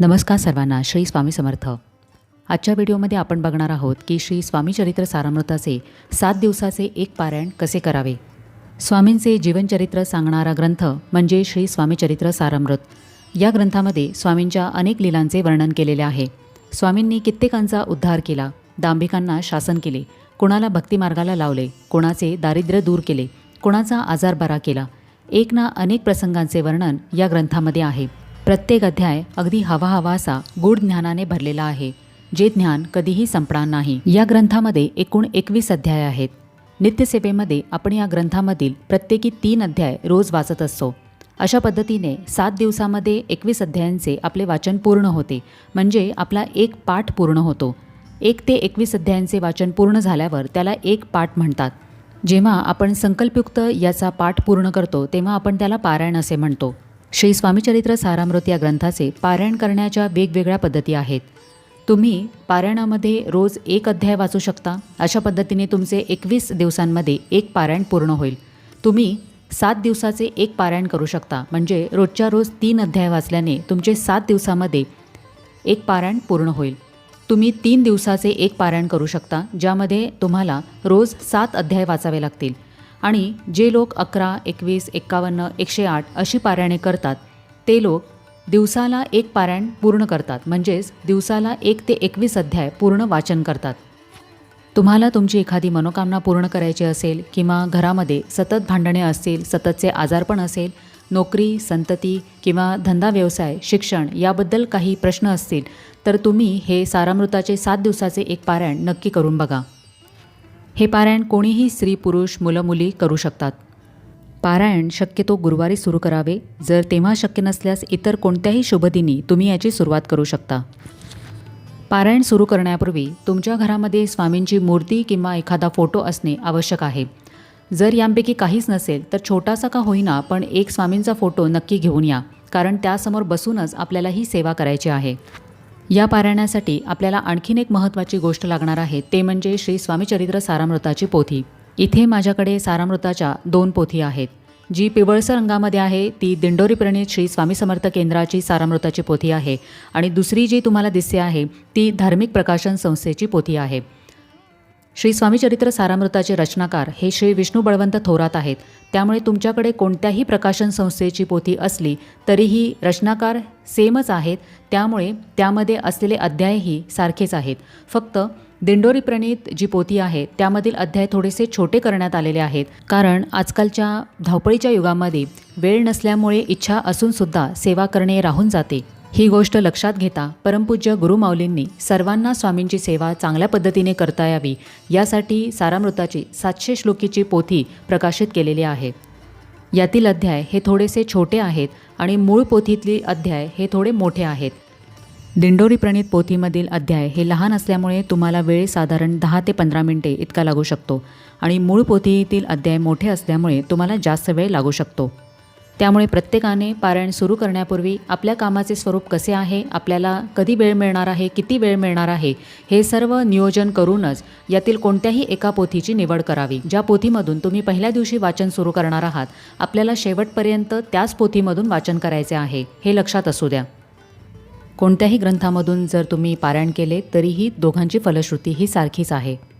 नमस्कार सर्वांना श्री स्वामी समर्थ. आजच्या व्हिडिओमध्ये आपण बघणार आहोत की श्री स्वामी चरित्र सारामृताचे सात दिवसाचे एक पारायण कसे करावे? स्वामींचे जीवनचरित्र सांगणारा ग्रंथ म्हणजे श्री स्वामीचरित्र सारामृत. या ग्रंथामध्ये स्वामींच्या अनेक लीलांचे वर्णन केलेले आहे. स्वामींनी कित्येकांचा उद्धार केला दांभिकांना शासन केले कोणाला भक्तिमार्गाला लावले कोणाचे दारिद्र्य दूर केले कोणाचा आजार बरा केला. एक ना अनेक प्रसंगांचे वर्णन या ग्रंथामध्ये आहे. प्रत्येक अध्याय अगदी हवा हवासा गूढ ज्ञानाने भरलेला आहे जे ज्ञान कधीही संपणार नाही. या ग्रंथामध्ये एकूण एकवीस अध्याय आहेत. नित्यसेवेमध्ये आपण या ग्रंथामधील प्रत्येकी तीन अध्याय रोज वाचत असतो. अशा पद्धतीने सात दिवसामध्ये एकवीस अध्यायांचे आपले वाचन पूर्ण होते. म्हणजे आपला एक पाठ पूर्ण होतो. एक ते एकवीस अध्यायांचे वाचन पूर्ण झाल्यावर त्याला एक पाठ म्हणतात. जेव्हा आपण संकल्पयुक्त याचा पाठ पूर्ण करतो तेव्हा आपण त्याला पारायण असे म्हणतो. श्री स्वामीचरित्र सारामृत या ग्रंथाचे पारायण करण्याच्या वेगवेगळ्या पद्धती आहेत. तुम्ही पारायणामध्ये रोज एक अध्याय वाचू शकता. अशा पद्धतीने तुमचे एकवीस दिवसांमध्ये एक पारायण पूर्ण होईल. तुम्ही सात दिवसाचे एक पारायण करू शकता. म्हणजे रोजच्या रोज तीन अध्याय वाचल्याने तुमचे सात दिवसामध्ये एक पारायण पूर्ण होईल. तुम्ही तीन दिवसाचे एक पारायण करू शकता ज्यामध्ये तुम्हाला रोज सात अध्याय वाचावे लागतील. आणि जे लोक अकरा एकवीस एक्कावन्न एकशे आठ अशी पारायणे करतात ते लोक दिवसाला एक पारायण पूर्ण करतात म्हणजेच दिवसाला एक ते एकवीस अध्याय पूर्ण वाचन करतात. तुम्हाला तुमची एखादी मनोकामना पूर्ण करायची असेल किंवा घरामध्ये सतत भांडणे असतील सततचे आजारपण असेल नोकरी संतती किंवा धंदा व्यवसाय शिक्षण याबद्दल काही प्रश्न असतील तर तुम्ही हे सारामृताचे सात दिवसाचे एक पारायण नक्की करून बघा. हे पारायण कोणीही स्त्री पुरुष मुलं मुली करू शकतात. पारायण शक्यतो गुरुवारी सुरू करावे. जर तेव्हा शक्य नसल्यास इतर कोणत्याही शुभदिनी तुम्ही याची सुरुवात करू शकता. पारायण सुरू करण्यापूर्वी तुमच्या घरामध्ये स्वामींची मूर्ती किंवा एखादा फोटो असणे आवश्यक आहे. जर यांपैकी काहीच नसेल तर छोटासा का होईना पण एक स्वामींचा फोटो नक्की घेऊन या कारण त्यासमोर बसूनच आपल्याला ही सेवा करायची आहे. या पारायणासाठी आपल्याला आणखीन एक महत्त्वाची गोष्ट लागणार आहे ते म्हणजे श्री स्वामीचरित्र सारामृताची पोथी. इथे माझ्याकडे सारामृताच्या दोन पोथी आहेत. जी पिवळसर रंगामध्ये आहे ती दिंडोरी प्रणित श्री स्वामी समर्थ केंद्राची सारामृताची पोथी आहे आणि दुसरी जी तुम्हाला दिसते आहे ती धार्मिक प्रकाशन संस्थेची पोथी आहे. श्री स्वामीचरित्र सारामृताचे रचनाकार हे श्री विष्णू बळवंत थोरात आहेत. त्यामुळे तुमच्याकडे कोणत्याही प्रकाशन संस्थेची पोथी असली तरीही रचनाकार सेमच आहेत. त्यामुळे त्यामध्ये असलेले अध्यायही सारखेच आहेत. फक्त दिंडोरी प्रणीत जी पोथी आहे त्यामधील अध्याय थोडेसे छोटे करण्यात आलेले आहेत. कारण आजकालच्या धावपळीच्या युगामध्ये वेळ नसल्यामुळे इच्छा असूनसुद्धा सेवा करणे राहून जाते. ही गोष्ट लक्षात घेता परमपूज्य गुरुमाऊलींनी सर्वांना स्वामींची सेवा चांगल्या पद्धतीने करता यावी यासाठी सारामृताची सातशे श्लोकीची पोथी प्रकाशित केलेली आहे. यातील अध्याय हे थोडेसे छोटे आहेत आणि मूळ पोथीतली अध्याय हे थोडे मोठे आहेत. दिंडोरी प्रणित पोथीमधील अध्याय हे लहान असल्यामुळे तुम्हाला वेळ साधारण दहा ते पंधरा मिनिटे इतका लागू शकतो आणि मूळ पोथीतील अध्याय मोठे असल्यामुळे तुम्हाला जास्त वेळ लागू शकतो. त्यामुळे प्रत्येकाने पारायण सुरू करण्यापूर्वी आपल्या कामाचे स्वरूप कसे आहे आपल्याला कधी वेळ मिळणार आहे किती वेळ मिळणार आहे हे सर्व नियोजन करूनच यातील कोणत्याही एका पोथीची निवड करावी. ज्या पोथीमधून तुम्ही पहिल्या दिवशी वाचन सुरू करणार आहात आपल्याला शेवटपर्यंत त्याच पोथीमधून वाचन करायचे आहे हे लक्षात असू द्या. कोणत्याही ग्रंथामधून जर तुम्ही पारायण केले तरीही दोघांची फलश्रुती ही सारखीच आहे.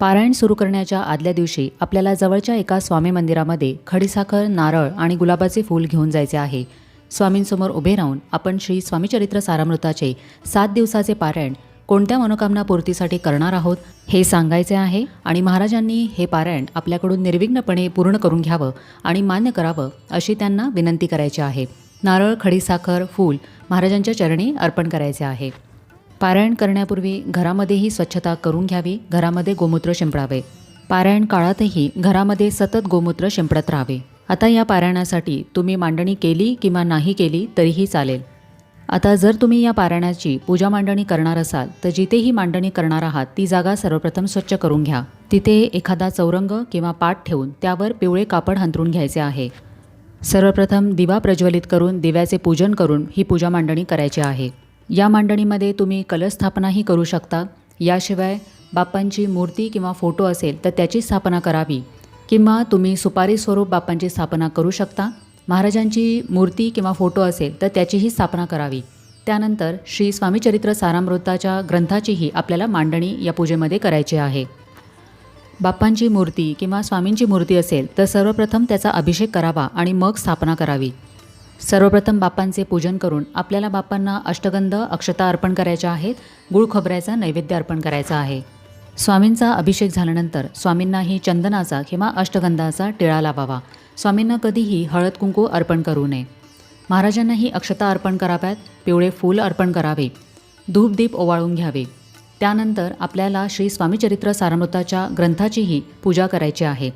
पारायण सुरू करण्याच्या आदल्या दिवशी आपल्याला जवळच्या एका स्वामी मंदिरामध्ये खडीसाखर नारळ आणि गुलाबाचे फूल घेऊन जायचे आहे. स्वामींसमोर उभे राहून आपण श्री स्वामीचरित्र सारामृताचे सात दिवसाचे पारायण कोणत्या मनोकामना पूर्तीसाठी करणार आहोत हे सांगायचे आहे आणि महाराजांनी हे पारायण आपल्याकडून निर्विघ्नपणे पूर्ण करून घ्यावं आणि मान्य करावं अशी त्यांना विनंती करायची आहे. नारळ खडीसाखर फूल महाराजांच्या चरणी अर्पण करायचे आहे. पारायण करण्यापूर्वी घरामध्येही स्वच्छता करून घ्यावी घरामध्ये गोमूत्र शिंपडावे. पारायण काळातही घरामध्ये सतत गोमूत्र शिंपडत राहावे. आता या पारायणासाठी तुम्ही मांडणी केली किंवा नाही केली तरीही चालेल. आता जर तुम्ही या पारायणाची पूजा मांडणी करणार असाल तर जिथेही मांडणी करणार आहात ती जागा सर्वप्रथम स्वच्छ करून घ्या. तिथे एखादा चौरंग किंवा पाट ठेवून त्यावर पिवळे कापड हंतरून घ्यायचे आहे. सर्वप्रथम दिवा प्रज्वलित करून दिव्याचे पूजन करून ही पूजा मांडणी करायची आहे. या मांडणीमध्ये तुम्ही कलस्थापनाही करू शकता. याशिवाय बाप्पांची मूर्ती किंवा फोटो असेल तर त्याची स्थापना करावी. किंवा तुम्ही सुपारी स्वरूप बाप्पांची स्थापना करू शकता. महाराजांची मूर्ती किंवा फोटो असेल तर त्याचीही स्थापना करावी. त्यानंतर श्री स्वामीचरित्र सारामृताच्या ग्रंथाचीही आपल्याला मांडणी या पूजेमध्ये करायची आहे. बाप्पांची मूर्ती किंवा स्वामींची मूर्ती असेल तर सर्वप्रथम त्याचा अभिषेक करावा आणि मग स्थापना करावी. सर्वप्रथम बापांचे पूजन करून आपल्याला बापांना अष्टगंध अक्षता अर्पण करायच्या आहेत गुळ खोबऱ्याचा नैवेद्य अर्पण करायचा आहे. स्वामींचा अभिषेक झाल्यानंतर स्वामींनाही चंदनाचा किंवा अष्टगंधाचा टिळा लावावा. स्वामींना कधीही हळद कुंकू अर्पण करू नये. महाराजांनाही अक्षता अर्पण कराव्यात पिवळे फूल अर्पण करावे धूपदीप ओवाळून घ्यावे. त्यानंतर आपल्याला श्री स्वामीचरित्र सारामृताच्या ग्रंथाचीही पूजा करायची आहे.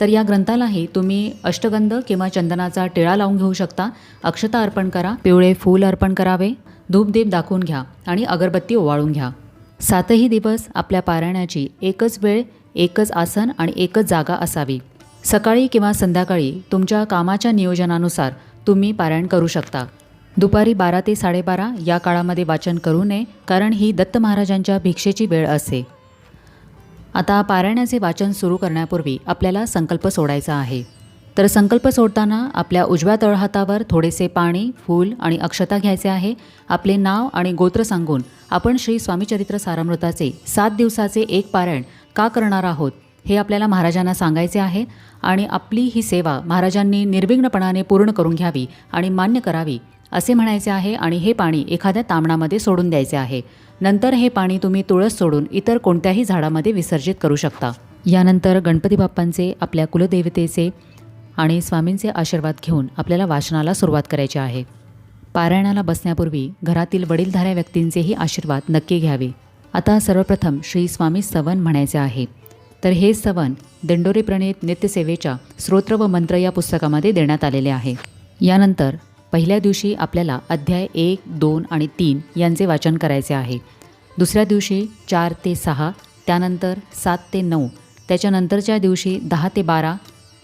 तर या ग्रंथालाही तुम्ही अष्टगंध किंवा चंदनाचा टिळा लावून घेऊ शकता. अक्षता अर्पण करा पिवळे फूल अर्पण करावे धूपदीप दाखवून घ्या आणि अगरबत्ती ओवाळून घ्या. सातही दिवस आपल्या पारायणाची एकच वेळ एकच आसन आणि एकच जागा असावी. सकाळी किंवा संध्याकाळी तुमच्या कामाच्या नियोजनानुसार तुम्ही पारायण करू शकता. दुपारी बारा ते साडेबारा या काळामध्ये वाचन करू नये कारण ही दत्त महाराजांच्या भिक्षेची वेळ असते. आता पारायणाचे वाचन सुरू करण्यापूर्वी आपल्याला संकल्प सोडायचा आहे. तर संकल्प सोडताना आपल्या उजव्या तळहातावर थोडेसे पाणी फूल आणि अक्षता घ्यायचे आहे. आपले नाव आणि गोत्र सांगून आपण श्री स्वामीचरित्र सारामृताचे सात दिवसाचे एक पारायण का करणार आहोत हे आपल्याला महाराजांना सांगायचे आहे आणि आपली ही सेवा महाराजांनी निर्विघ्नपणाने पूर्ण करून घ्यावी आणि मान्य करावी. असे म्हणायचे आहे आणि हे पाणी एखाद्या तांबणामध्ये सोडून द्यायचे आहे. नंतर हे पाणी तुम्ही तुळस सोडून इतर कोणत्याही झाडामध्ये विसर्जित करू शकता. यानंतर गणपती बाप्पांचे आपल्या कुलदेवतेचे आणि स्वामींचे आशीर्वाद घेऊन आपल्याला वाचनाला सुरुवात करायची आहे. पारायणाला बसण्यापूर्वी घरातील वडीलधाऱ्या व्यक्तींचेही आशीर्वाद नक्की घ्यावे. आता सर्वप्रथम श्री स्वामी सवन म्हणायचे आहे. तर हे सवन दिंडोरी प्रणित नित्यसेवेच्या स्तोत्र व मंत्र या पुस्तकामध्ये देण्यात आलेले आहे. यानंतर पहिल्या दिवशी आपल्याला अध्याय एक दोन आणि तीन यांचे वाचन करायचे आहे. दुसऱ्या दिवशी चार ते सहा त्यानंतर सात ते नऊ त्याच्यानंतरच्या दिवशी दहा ते बारा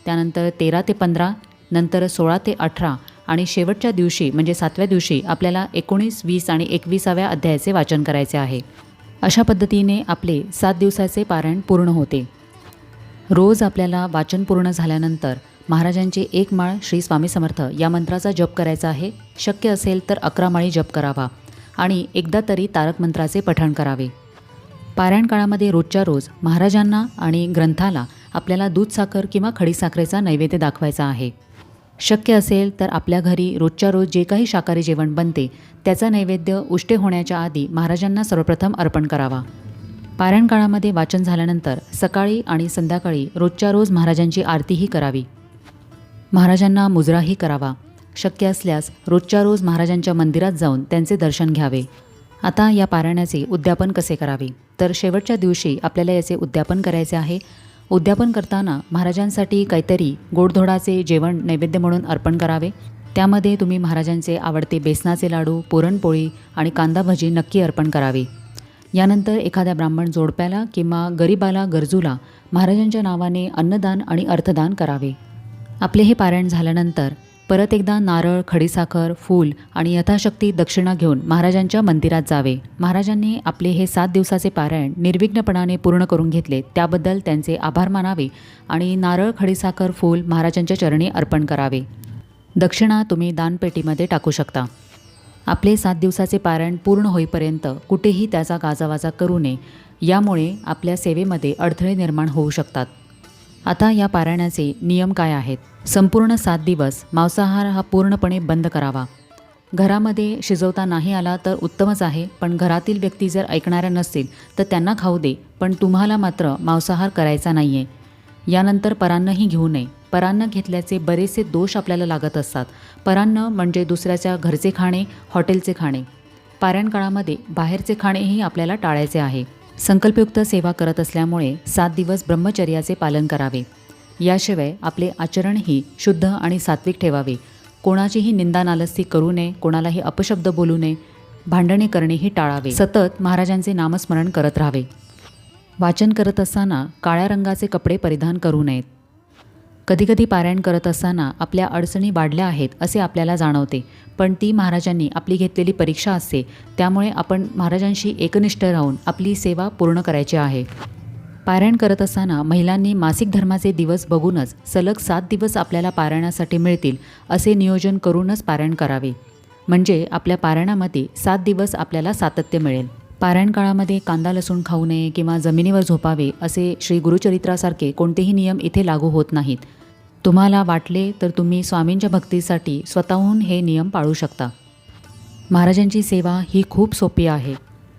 त्यानंतर तेरा ते पंधरा नंतर सोळा ते अठरा आणि शेवटच्या दिवशी म्हणजे सातव्या दिवशी आपल्याला एकोणीस वीस आणि एकविसाव्या अध्यायाचे वाचन करायचे आहे. अशा पद्धतीने आपले सात दिवसाचे पारायण पूर्ण होते. रोज आपल्याला वाचन पूर्ण झाल्यानंतर महाराजांचे एक माळ श्री स्वामी समर्थ या मंत्राचा जप करायचा आहे. शक्य असेल तर अकरा माळी जप करावा आणि एकदा तरी तारक मंत्राचे पठण करावे. पारायण काळामध्ये रोजच्या रोज महाराजांना आणि ग्रंथाला आपल्याला दूध साखर किंवा खडीसाखरेचा नैवेद्य दाखवायचा आहे. शक्य असेल तर आपल्या घरी रोजच्या रोज जे काही शाकाहारी जेवण बनते त्याचा नैवेद्य उष्टे होण्याच्या आधी महाराजांना सर्वप्रथम अर्पण करावा. पारायण काळामध्ये वाचन झाल्यानंतर सकाळी आणि संध्याकाळी रोजच्या रोज महाराजांची आरतीही करावी. महाराजांना मुजराही करावा. शक्य असल्यास रोजच्या रोज महाराजांच्या मंदिरात जाऊन त्यांचे दर्शन घ्यावे. आता या पारायणाचे उद्यापन कसे करावे? तर शेवटच्या दिवशी आपल्याला याचे उद्यापन करायचे आहे. उद्यापन करताना महाराजांसाठी काहीतरी गोडधोडाचे जेवण नैवेद्य म्हणून अर्पण करावे. त्यामध्ये तुम्ही महाराजांचे आवडते बेसनाचे लाडू पुरणपोळी आणि कांदा भजी नक्की अर्पण करावे. यानंतर एखाद्या ब्राह्मण जोडप्याला किंवा गरीबाला गरजूला महाराजांच्या नावाने अन्नदान आणि अर्थदान करावे. आपले हे पारायण झाल्यानंतर परत एकदा नारळ खडीसाखर फूल आणि यथाशक्ती दक्षिणा घेऊन महाराजांच्या मंदिरात जावे. महाराजांनी आपले हे सात दिवसाचे पारायण निर्विघ्नपणाने पूर्ण करून घेतले. त्याबद्दल त्यांचे आभार मानावे आणि नारळ खडीसाखर फूल महाराजांच्या चरणी अर्पण करावे. दक्षिणा तुम्ही दानपेटीमध्ये टाकू शकता. आपले सात दिवसाचे पारायण पूर्ण होईपर्यंत कुठेही त्याचा गाजावाजा करू नये. यामुळे आपल्या सेवेमध्ये अडथळे निर्माण होऊ शकतात. आता या पारायणाचे नियम काय आहेत? संपूर्ण सात दिवस मांसाहार हा पूर्णपणे बंद करावा. घरामध्ये शिजवता नाही आला तर उत्तमच आहे पण घरातील व्यक्ती जर ऐकणाऱ्या नसतील तर त्यांना खाऊ दे पण तुम्हाला मात्र मांसाहार करायचा नाही आहे यानंतर परान्नही घेऊ नये. परान्न घेतल्याचे बरेचसे दोष आपल्याला लागत असतात. परान्न म्हणजे दुसऱ्याच्या घरचे खाणे हॉटेलचे खाणे. पारायण काळामध्ये बाहेरचे खाणेही आपल्याला टाळायचे आहे. संकल्पयुक्त सेवा करत असल्यामुळे सात दिवस ब्रह्मचर्याचे पालन करावे. याशिवाय आपले आचरणही शुद्ध आणि सात्विक ठेवावे. कोणाचीही निंदा नालस्ती करू नये कोणालाही अपशब्द बोलू नये भांडणे करणेही टाळावे. सतत महाराजांचे नामस्मरण करत राहावे. वाचन करत असताना काळ्या रंगाचे कपडे परिधान करू नयेत. कधीकधी पारायण करत असताना आपल्या अडचणी वाढल्या आहेत असे आपल्याला जाणवते. पण ती महाराजांनी आपली घेतलेली परीक्षा असते त्यामुळे आपण महाराजांशी एकनिष्ठ राहून आपली सेवा पूर्ण करायची आहे. पारायण करत असताना महिलांनी मासिक धर्माचे दिवस बघूनच सलग सात दिवस आपल्याला पारायणासाठी मिळतील असे नियोजन करूनच पारायण करावे. म्हणजे आपल्या पारायणामध्ये सात दिवस आपल्याला सातत्य मिळेल. पारायण काळामध्ये कांदा लसूण खाऊ नये किंवा जमिनीवर झोपावे असे श्री गुरुचरित्रासारखे कोणतेही नियम इथे लागू होत नाहीत. तुम्हाला वाटले तर तुम्ही स्वामींच्या भक्तीसाठी स्वतःहून हे नियम पाळू शकता. महाराजांची सेवा ही खूप सोपी आहे.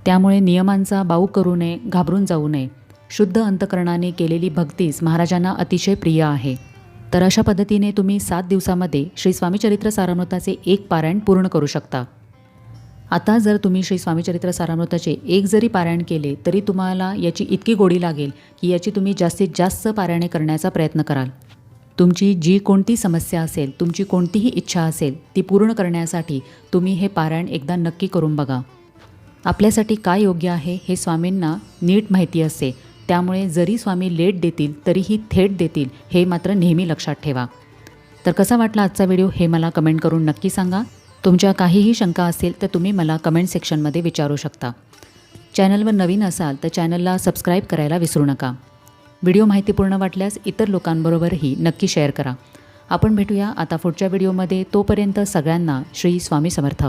त्यामुळे नियमांचा बाऊ करू नये घाबरून जाऊ नये. शुद्ध अंतकरणाने केलेली भक्तीच महाराजांना अतिशय प्रिय आहे. तर अशा पद्धतीने तुम्ही सात दिवसामध्ये श्री स्वामीचरित्र सारामृताचे एक पारायण पूर्ण करू शकता. आता जर तुम्ही श्री स्वामीचरित्र सारामृताचे एक जरी पारायण केले तरी तुम्हाला याची इतकी गोडी लागेल की याची तुम्ही जास्तीत जास्त पारायणे करण्याचा प्रयत्न कराल. तुमची जी कोणती समस्या असेल तुमची कोणतीही इच्छा असेल ती पूर्ण करण्यासाठी तुम्ही हे पारायण एकदा नक्की करून बघा. आपल्यासाठी काय योग्य आहे हे स्वामींना नीट माहिती असते. त्यामुळे जरी स्वामी लेट देतील तरीही थेट देतील हे मात्र नेहमी लक्षात ठेवा. तर कसा वाटला आजचा व्हिडिओ हे मला कमेंट करून नक्की सांगा. तुमच्या काहीही शंका असेल तर तुम्ही मला कमेंट सेक्शनमध्ये विचारू शकता. चॅनलवर नवीन असाल तर चॅनलला सबस्क्राईब करायला विसरू नका. व्हिडिओ माहितीपूर्ण वाटल्यास इतर लोकांबरोबरही नक्की शेअर करा. आपण भेटूया आता पुढच्या व्हिडिओमध्ये तोपर्यंत सगळ्यांना श्री स्वामी समर्थ.